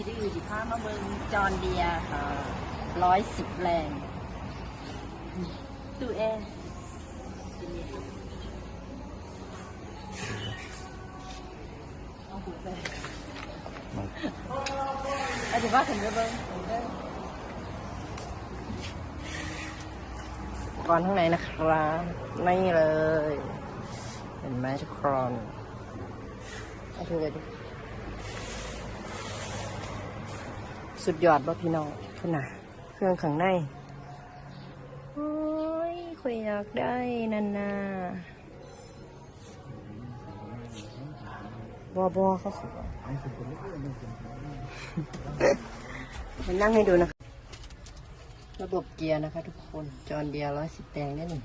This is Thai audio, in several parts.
คิดดื้อสิพามาเบิงจอนเดียค่ะร้อยสิบแรงตู้แอเอาหูไปอาจจะว่าถึงจะเบิ่งก่อนข้างในนะครับนี่เลย เห็นไหมทุกคนเอาถือไปดิ สุดยอดบ่พี่น้องคุณน่ะ เครื่องข้างใน โอ้ยคุยอยากได้นันนาบอบอเขาขอมานั่งให้ดูนะคะ ระบบเกียร์นะคะทุกคน จอนเดียร้อยสิบแดงได้หนึ่ง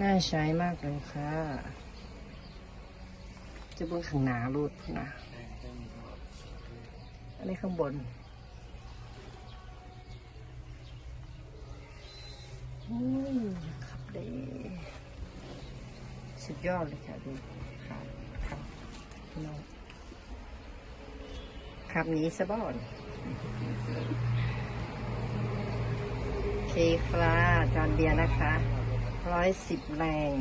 น่าใช้มากเลยค่ะ จะเบนข้างหน้ารูดนะ อันนี้ข้างบนอุ้ยขับได้สุดยอดเลยค่ะดูครับครับน้องขับหนี้ซะบอนเคครับจานเบียร์นะคะร้อยสิบแรง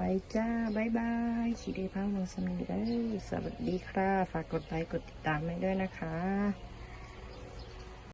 ไปจ้าบายบายขีดีพังนองสมีเด้อสวัสดีค่ะ ฝากกดไลค์กดติดตามให้ด้วยนะคะ